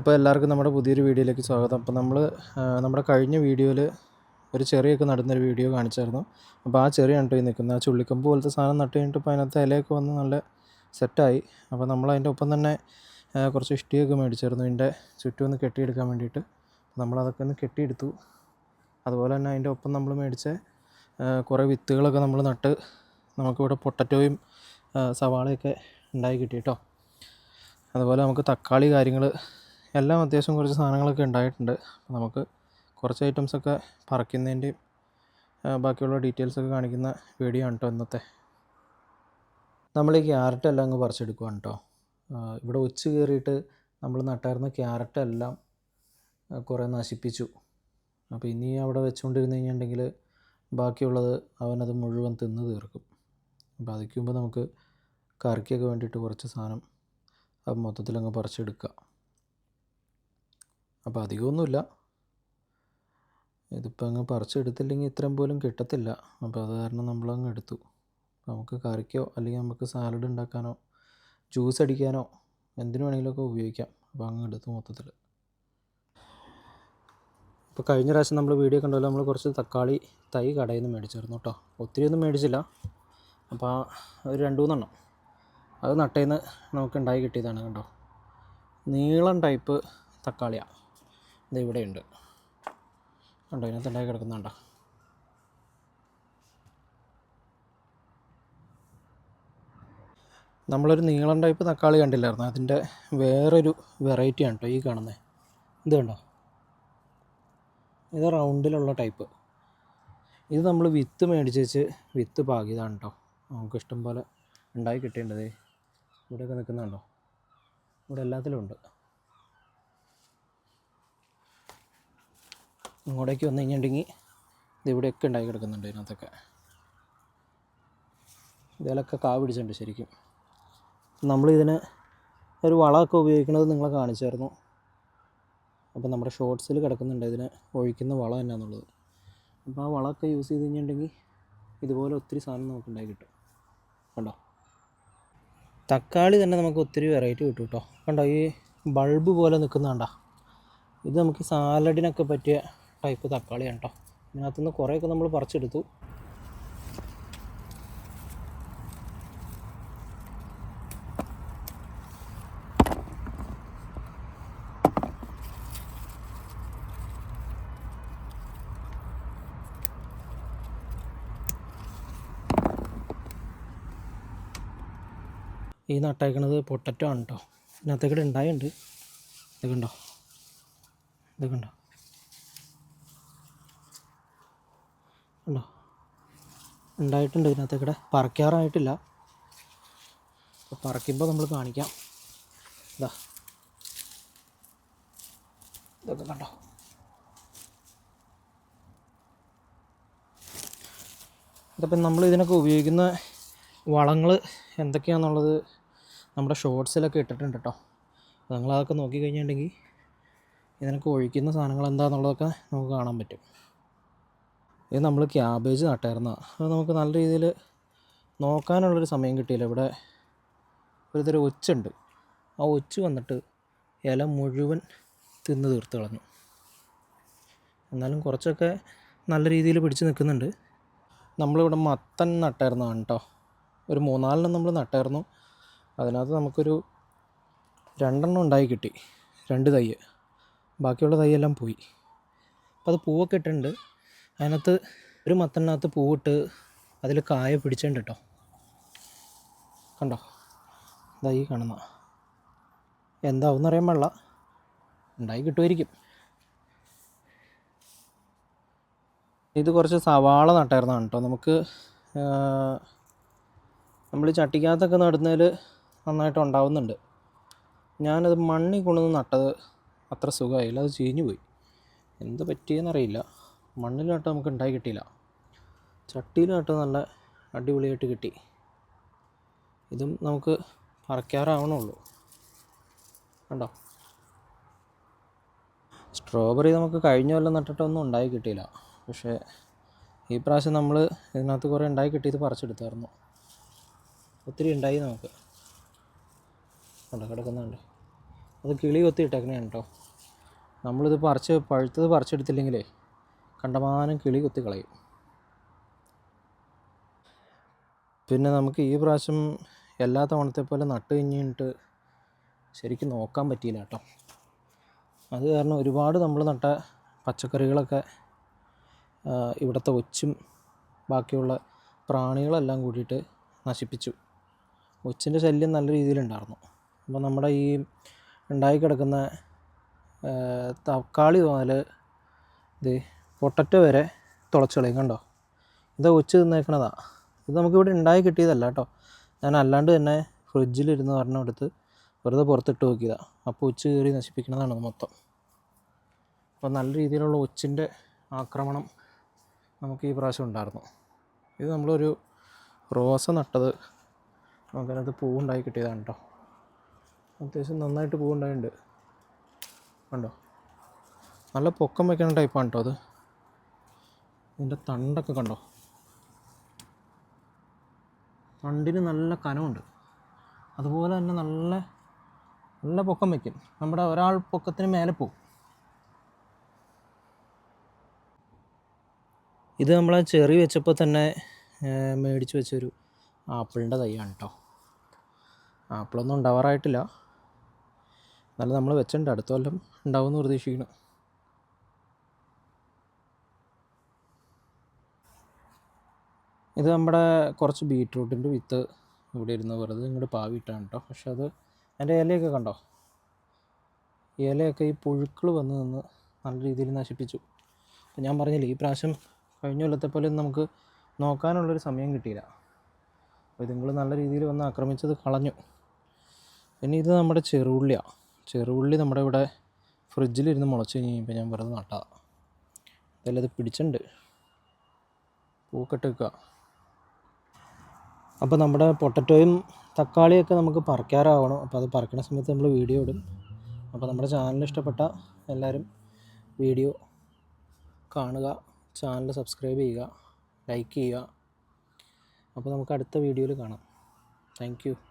അപ്പോൾ എല്ലാവർക്കും നമ്മുടെ പുതിയൊരു വീഡിയോയിലേക്ക് സ്വാഗതം. അപ്പോൾ നമ്മൾ നമ്മുടെ കഴിഞ്ഞ വീഡിയോയിൽ ഒരു ചെറിയൊക്കെ നടുന്നൊരു വീഡിയോ കാണിച്ചായിരുന്നു. അപ്പോൾ ആ ചെറിയ ഈ നിൽക്കുന്നത് ആ ചുള്ളിക്കമ്പ് പോലത്തെ സാധനം നട്ട് കഴിഞ്ഞിട്ട് ഇപ്പോൾ അതിനകത്ത് ഇലയൊക്കെ വന്ന് നല്ല സെറ്റായി. അപ്പോൾ നമ്മൾ അതിന്റെ ഒപ്പം തന്നെ കുറച്ച് ഇഷ്ടിയൊക്കെ മേടിച്ചായിരുന്നു. ഇതിന്റെ ചുറ്റും ഒന്ന് കെട്ടിയെടുക്കാൻ വേണ്ടിയിട്ട്. നമ്മളതൊക്കെ ഒന്ന് കെട്ടിയെടുത്തു. അതുപോലെ തന്നെ അതിന്റെ ഒപ്പം നമ്മൾ മേടിച്ച കുറേ വിത്തുകളൊക്കെ നമ്മൾ നട്ട് നമുക്കിവിടെ പൊട്ടറ്റോയും സവാളയൊക്കെ ഉണ്ടായി കിട്ടി കേട്ടോ. അതുപോലെ നമുക്ക് തക്കാളി കാര്യങ്ങൾ എല്ലാം അത്യാവശ്യം കുറച്ച് സാധനങ്ങളൊക്കെ ഉണ്ടായിട്ടുണ്ട്. നമുക്ക് കുറച്ച് ഐറ്റംസൊക്കെ പറിക്കുന്നതിന്റെയും ബാക്കിയുള്ള ഡീറ്റെയിൽസൊക്കെ കാണിക്കുന്ന വീഡിയോ ആണ് കേട്ടോ ഇന്നത്തെ. നമ്മൾ ഈ ക്യാരറ്റ് എല്ലാം അങ്ങ് പറിച്ചെടുക്കുവാണ് കേട്ടോ ഇവിടെ ഉച്ച കയറിയിട്ട് നമ്മൾ നട്ടായിരുന്ന ക്യാരറ്റ് എല്ലാം കുറേ നശിപ്പിച്ചു. അപ്പോൾ ഇനി അവിടെ വെച്ചുകൊണ്ടിരുന്ന് കഴിഞ്ഞിട്ടുണ്ടെങ്കിൽ ബാക്കിയുള്ളത് അവനത് മുഴുവൻ തിന്ന് തീർക്കും. അപ്പോൾ അതിക്കുമ്പോൾ നമുക്ക് കറിക്കൊക്കെ വേണ്ടിയിട്ട് കുറച്ച് സാധനം അത് മൊത്തത്തിലങ്ങ് പറിച്ചെടുക്കുക അപ്പോൾ അധികമൊന്നുമില്ല. ഇതിപ്പോൾ അങ്ങ് പറിച്ചെടുത്തില്ലെങ്കിൽ ഇത്രയും പോലും കിട്ടത്തില്ല. അപ്പോൾ അത് കാരണം നമ്മളങ്ങ് എടുത്തു. നമുക്ക് കറിക്കോ അല്ലെങ്കിൽ നമുക്ക് സാലഡ് ഉണ്ടാക്കാനോ ജ്യൂസ് അടിക്കാനോ എന്തിനു വേണമെങ്കിലുമൊക്കെ ഉപയോഗിക്കാം. അപ്പോൾ അങ്ങ് എടുത്തു മൊത്തത്തിൽ. ഇപ്പോൾ കഴിഞ്ഞ പ്രാവശ്യം നമ്മൾ വീഡിയോ കണ്ടല്ലോ നമ്മൾ കുറച്ച് തക്കാളി തൈ കടയിൽ നിന്ന് മേടിച്ചായിരുന്നു കേട്ടോ. ഒത്തിരിയൊന്നും മേടിച്ചില്ല. അപ്പോൾ ഒരു രണ്ട് മൂന്നെണ്ണം അത് നട്ടേന്ന് നമുക്ക് ഉണ്ടായി കിട്ടിയതാണ് കേട്ടോ നീളം ടൈപ്പ് തക്കാളിയാണ് ഇത് ഇവിടെയുണ്ട്. കണ്ടോ ഇതിനകത്ത് ഉണ്ടായി കിടക്കുന്നുണ്ടോ നമ്മളൊരു നീളം ടൈപ്പ് തക്കാളി കണ്ടില്ലായിരുന്നു? അതിന്റെ വേറൊരു വെറൈറ്റിയാണ് കേട്ടോ ഈ കാണുന്നത് ഇത് കണ്ടോ? ഇത് റൗണ്ടിലുള്ള ടൈപ്പ്. ഇത് നമ്മൾ വിത്ത് മേടിച്ച് വെച്ച് വിത്ത് പാകിയതാണ് കേട്ടോ നമുക്ക് ഇഷ്ടം പോലെ ഉണ്ടായി കിട്ടേണ്ടത് ഇവിടെയൊക്കെ നിൽക്കുന്നുണ്ടോ? ഇവിടെ എല്ലാത്തിലും ഉണ്ട്. ഇങ്ങോട്ടേക്ക് വന്നു കഴിഞ്ഞിട്ടുണ്ടെങ്കിൽ ഇതിവിടെയൊക്കെ ഉണ്ടായി കിടക്കുന്നുണ്ട് ഇതിനകത്തൊക്കെ. ഇതിലൊക്കെ കാ പിടിച്ചിട്ടുണ്ട് ശരിക്കും. നമ്മളിതിന് ഒരു വളമൊക്കെ ഉപയോഗിക്കുന്നത് നിങ്ങളെ കാണിച്ചായിരുന്നു. അപ്പോൾ നമ്മുടെ ഷോർട്സിൽ കിടക്കുന്നുണ്ട് ഇതിന് ഒഴിക്കുന്ന വളം എന്നാന്നുള്ളത്. അപ്പോൾ ആ വളമൊക്കെ യൂസ് ചെയ്ത് കഴിഞ്ഞിട്ടുണ്ടെങ്കിൽ ഇതുപോലെ ഒത്തിരി സാധനം നമുക്ക് ഉണ്ടായി കിട്ടും. കണ്ടോ? തക്കാളി തന്നെ നമുക്ക് ഒത്തിരി വെറൈറ്റി കിട്ടും കേട്ടോ. കണ്ടോ? ഈ ബൾബ് പോലെ നിൽക്കുന്ന കണ്ടോ? ഇത് നമുക്ക് സാലഡിനൊക്കെ പറ്റിയ ടൈപ്പ് തക്കാളിയാണ് കേട്ടോ ഇതിനകത്തുനിന്ന് കുറേയൊക്കെ നമ്മൾ പറിച്ചെടുത്തു. ഈ നട്ടേക്കണത് പൊട്ടറ്റോ ആണ് കേട്ടോ ഇതിനകത്തേക്കിടെ ഉണ്ടായുണ്ട്. ഇത് കണ്ടോ? ഇത് കണ്ടോ? കണ്ടോ ഉണ്ടായിട്ടുണ്ട് ഇതിനകത്തേക്കൂടെ പറക്കാറായിട്ടില്ല. അപ്പോൾ പറക്കുമ്പോൾ നമ്മൾ കാണിക്കാം. ഇതാ ഇതൊക്കെ കണ്ടോ? ഇതിപ്പം നമ്മൾ ഇതിനൊക്കെ ഉപയോഗിക്കുന്ന വളങ്ങൾ എന്തൊക്കെയാണെന്നുള്ളത് നമ്മുടെ ഷോർട്സിലൊക്കെ ഇട്ടിട്ടുണ്ട് കേട്ടോ അപ്പോൾ നിങ്ങളതൊക്കെ നോക്കി കഴിഞ്ഞിട്ടുണ്ടെങ്കിൽ ഇതിനൊക്കെ ഒഴിക്കുന്ന സാധനങ്ങൾ എന്താണെന്നുള്ളതൊക്കെ നമുക്ക് കാണാൻ പറ്റും. ഇത് നമ്മൾ ക്യാബേജ് നട്ടായിരുന്നു. അത് നമുക്ക് നല്ല രീതിയിൽ നോക്കാനുള്ളൊരു സമയം കിട്ടിയില്ല. ഇവിടെ ഒരു തരം ഒച്ചുണ്ട്. ആ ഒച്ച് വന്നിട്ട് ഇല മുഴുവൻ തിന്ന് തീർത്ത് കളഞ്ഞു. എന്നാലും കുറച്ചൊക്കെ നല്ല രീതിയിൽ പിടിച്ച് നിൽക്കുന്നുണ്ട്. നമ്മളിവിടെ മത്തൻ നട്ടായിരുന്നതാണ് കേട്ടോ ഒരു മൂന്നാലെണ്ണം നമ്മൾ നട്ടായിരുന്നു. അതിനകത്ത് നമുക്കൊരു രണ്ടെണ്ണം ഉണ്ടായി കിട്ടി. രണ്ട് തൈ ബാക്കിയുള്ള തൈയെല്ലാം പോയി. അപ്പോൾ അത് പൂവൊക്കെ ഇട്ടിട്ടുണ്ട്. അതിനകത്ത് ഒരു മത്തണ്ണകത്ത് പൂവിട്ട് അതിൽ കായ പിടിച്ചിട്ടുണ്ട് കേട്ടോ. കണ്ടോ? ഇതാ ഈ കാണുന്ന. എന്താവും അറിയാൻ പാടില്ല. ഉണ്ടായി കിട്ടുമായിരിക്കും. ഇത് കുറച്ച് സവാള നട്ടായിരുന്നതാണ് കേട്ടോ. നമുക്ക് നമ്മൾ ചട്ടിക്കകത്തൊക്കെ നടുന്നതിൽ നന്നായിട്ട് ഉണ്ടാവുന്നുണ്ട്. ഞാനത് മണ്ണിൽ കൊണ്ടുവന്ന് നട്ടത് അത്ര സുഖമായില്ല. അത് ചീഞ്ഞു പോയി. എന്ത് പറ്റിയെന്നറിയില്ല. മണ്ണിൽ നട്ട് നമുക്ക് ഉണ്ടായി കിട്ടിയില്ല. ചട്ടിയിലാട്ടം നല്ല അടിപൊളിയായിട്ട് കിട്ടി. ഇതും നമുക്ക് പറിക്കാറാവണുള്ളൂ. കണ്ടോ? സ്ട്രോബെറി നമുക്ക് കഴിഞ്ഞ കൊല്ലം നട്ടിട്ടൊന്നും ഉണ്ടായി കിട്ടിയില്ല. പക്ഷേ ഈ പ്രാവശ്യം നമ്മൾ ഇതിനകത്ത് കുറേ ഉണ്ടായി കിട്ടിയത് പറിച്ചെടുത്തായിരുന്നു. ഒത്തിരി ഉണ്ടായി നമുക്ക്. കണ്ടോ കിടക്കുന്നുണ്ട്. അത് കിളി കൊത്തി ഇട്ടേക്കണേ കേട്ടോ നമ്മളിത് പറിച്ച് പഴുത്തത് പറിച്ചെടുത്തില്ലെങ്കിലേ കണ്ടമാനം കിളി കുത്തിക്കളയും കളയും. പിന്നെ നമുക്ക് ഈ പ്രാവശ്യം എല്ലാ തവണത്തെ പോലെ നട്ട് കഴിഞ്ഞിട്ട് ശരിക്കും നോക്കാൻ പറ്റിയില്ല കേട്ടോ. അത് കാരണം ഒരുപാട് നമ്മൾ നട്ട പച്ചക്കറികളൊക്കെ ഇവിടുത്തെ ഒച്ചും ബാക്കിയുള്ള പ്രാണികളെല്ലാം കൂടിയിട്ട് നശിപ്പിച്ചു. ഒച്ചിന്റെ ശല്യം നല്ല രീതിയിലുണ്ടായിരുന്നു അപ്പോൾ നമ്മുടെ ഈ ഉണ്ടായി കിടക്കുന്ന തക്കാളി തോന്നൽ ഇത് പൊട്ടറ്റോ വരെ തുളച്ച് കളയും കണ്ടോ? ഇത് ഒച്ച് തിന്നേക്കണതാ. ഇത് നമുക്കിവിടെ ഉണ്ടായി കിട്ടിയതല്ല കേട്ടോ. ഞാൻ അല്ലാണ്ട് തന്നെ ഫ്രിഡ്ജിലിരുന്ന് പറഞ്ഞ എടുത്ത് വെറുതെ പുറത്തിട്ട് നോക്കിയതാണ് അപ്പോൾ ഒച്ച് കയറി നശിപ്പിക്കണതാണ് ഇത് മൊത്തം. അപ്പോൾ നല്ല രീതിയിലുള്ള ഒച്ചിന്റെ ആക്രമണം നമുക്ക് ഈ പ്രാവശ്യം ഉണ്ടായിരുന്നു. ഇത് നമ്മളൊരു റോസ നട്ടത് നമുക്കതിനകത്ത് പൂവുണ്ടായി കിട്ടിയതാണ് കേട്ടോ. അത്യാവശ്യം നന്നായിട്ട് പൂവുണ്ടായിട്ടുണ്ട്. കണ്ടോ? നല്ല പൊക്കം വയ്ക്കുന്ന ടൈപ്പാണ് കേട്ടോ അത്. ഇതിന്റെ തണ്ടൊക്കെ കണ്ടോ? തണ്ടിന് നല്ല കനമുണ്ട്. അതുപോലെ തന്നെ നല്ല നല്ല പൊക്കം വയ്ക്കും. നമ്മുടെ ഒരാൾ പൊക്കത്തിന് മേലെ പോകും ഇത് നമ്മൾ ചെറി വെച്ചപ്പോൾ തന്നെ മേടിച്ച് വെച്ചൊരു ആപ്പിളിന്റെ തൈയാണ് കേട്ടോ ആപ്പിളൊന്നും ഉണ്ടാവാറായിട്ടില്ല. എന്നാലും നമ്മൾ വെച്ചിട്ടുണ്ട്. അടുത്ത കൊല്ലം ഉണ്ടാവുമെന്ന് പ്രതീക്ഷിക്കുന്നു. ഇത് നമ്മുടെ കുറച്ച് ബീട്രൂട്ടിന്റെ വിത്ത് ഇവിടെ ഇരുന്ന് വെറുതെ ഇങ്ങോട്ട് പാവിട്ടാണ് കേട്ടോ പക്ഷെ അത് അതിന്റെ ഇലയൊക്കെ കണ്ടോ? ഇലയൊക്കെ ഈ പുഴുക്കൾ വന്ന് നിന്ന് നല്ല രീതിയിൽ നശിപ്പിച്ചു. അപ്പം ഞാൻ പറഞ്ഞില്ലേ ഈ പ്രാവശ്യം കഴിഞ്ഞ കൊല്ലത്തെ പോലെ നമുക്ക് നോക്കാനുള്ളൊരു സമയം കിട്ടിയില്ല. അപ്പോൾ ഇതുങ്ങൾ നല്ല രീതിയിൽ വന്ന് ആക്രമിച്ചത് കളഞ്ഞു. പിന്നെ ഇത് നമ്മുടെ ചെറുള്ളിയാണ് ചെറുള്ളി നമ്മുടെ ഇവിടെ ഫ്രിഡ്ജിലിരുന്ന് മുളച്ച് കഴിഞ്ഞ് കഴിയുമ്പോൾ ഞാൻ വെറുതെ നട്ടാം അതെല്ലാം പിടിച്ചിട്ടുണ്ട്. പൂക്കെട്ട് അപ്പോൾ നമ്മുടെ പൊട്ടറ്റോയും തക്കാളിയൊക്കെ നമുക്ക് പറിക്കാറാവണം. അപ്പോൾ അത് പറിക്കുന്ന സമയത്ത് നമ്മൾ വീഡിയോ ഇടും. അപ്പോൾ നമ്മുടെ ചാനൽ ഇഷ്ടപ്പെട്ട എല്ലാവരും വീഡിയോ കാണുക ചാനൽ സബ്സ്ക്രൈബ് ചെയ്യുക ലൈക്ക് ചെയ്യുക. അപ്പോൾ നമുക്ക് അടുത്ത വീഡിയോയിൽ കാണാം. താങ്ക്